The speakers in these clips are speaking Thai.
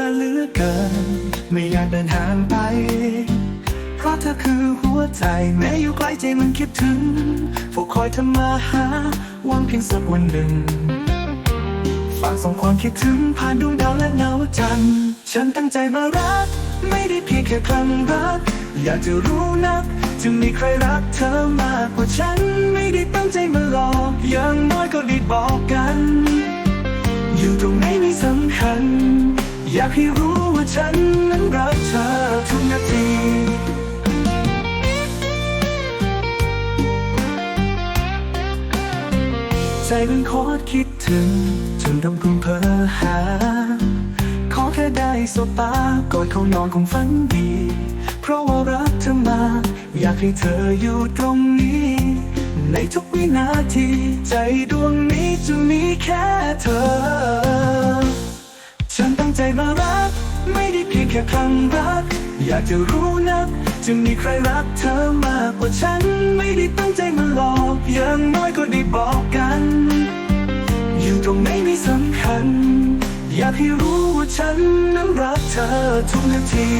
อเหลือเกิน ไม่อยากเดินห่างไป เพราะเธอคือหัวใจแม้อยู่ไกลใจมันคิดถึงเฝ้คอยเธอมาหาหวังเพียงสักวันหนึ่งฝากส่งความคิดถึงผ่านดวงดาวและเงาจันทร์ฉันตั้งใจมารัก ไม่ได้เพียงแค่ครั้งรัก อยากจะรู้นัก จะมีใครรักเธอมากกว่าฉัน ไม่ได้ตั้งใจมาหลอกอย่างน้อยก็ได้บอกกันากให้รู้ว่าฉันนั้นรักเธอทุกนาทีใจมันโคตรคิดถึงจนต้องพึงเพ้อหา ขอแค่ได้สบตากอดเขานอนคงฝันดี เพราะว่ารักเธอมา อยากให้เธออยู่ตรงนี้ ในทุกวินาที ใจดวงนี้จะมีแค่เธอ แค่ครั้งรัก อยากจะรู้นัก จะมีใครรักเธอมากกว่าฉัน ไม่ได้ตั้งใจมาหลอกอย่างน้อยก็ได้บอกกัน อยู่ตรงไหนไม่สำคัญ อยากให้รู้ว่าฉันนั้นรักเธอทุกนาที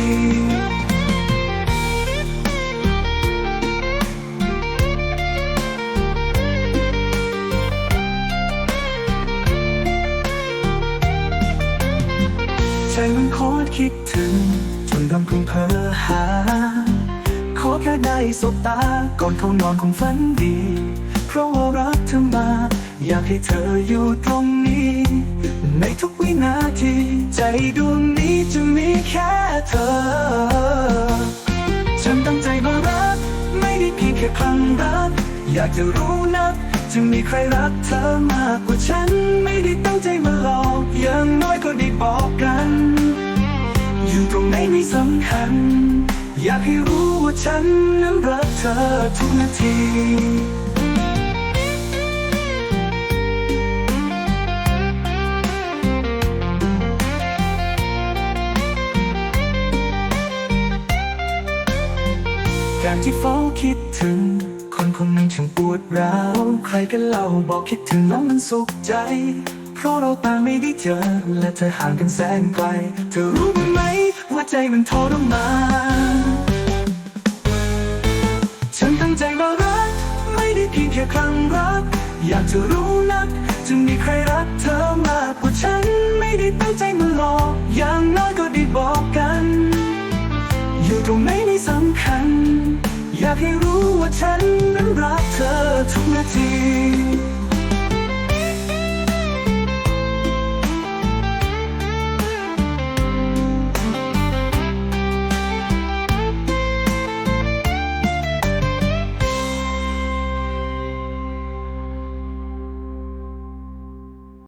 ใจมันโคตรคิดถึง จนรำพึงเพ้อหา ขอแค่ได้สบตา ก่อนเขานอนคงฝันดี เพราะว่ารักเธอมา อยากให้เธออยู่ตรงนี้ ในทุกวินาที ใจดวงนี้จะมีแค่เธอ ฉันตั้งใจมารัก ไม่ได้เพียงแค่ครั้งรัก อยากจะรู้นัก จะมีใครรักเธอมากกว่าฉันไม่ได้ตั้งใจมาหลอก ได้บอกกัน อยู่ตรงไหนไม่สำคัญ อยากให้รู้ว่าฉันนั้นรักเธอทุกนาทีการที่เฝ้าคิดถึง คนคนหนึ่งช่างปวดร้าว ใครกันเล่าบอกคิดถึงแล้วมันสุขใจ เพราะเราต่างไม่ได้เจอ และเธอห่างกันแสนไกล เธอรู้ไหมว่าใจมันทรมานฉันตั้งใจมารัก ไม่ได้เพียงแค่ครั้งรัก อยากจะรู้นัก จะมีใครรักเธอมากกว่าฉัน ไม่ได้ตั้งใจมาหลอก อย่างน้อยก็ได้บอกกัน อยู่ตรงไหนไม่สำคัญ อยากให้รู้ว่าฉันนั้นรักเธอทุกนาที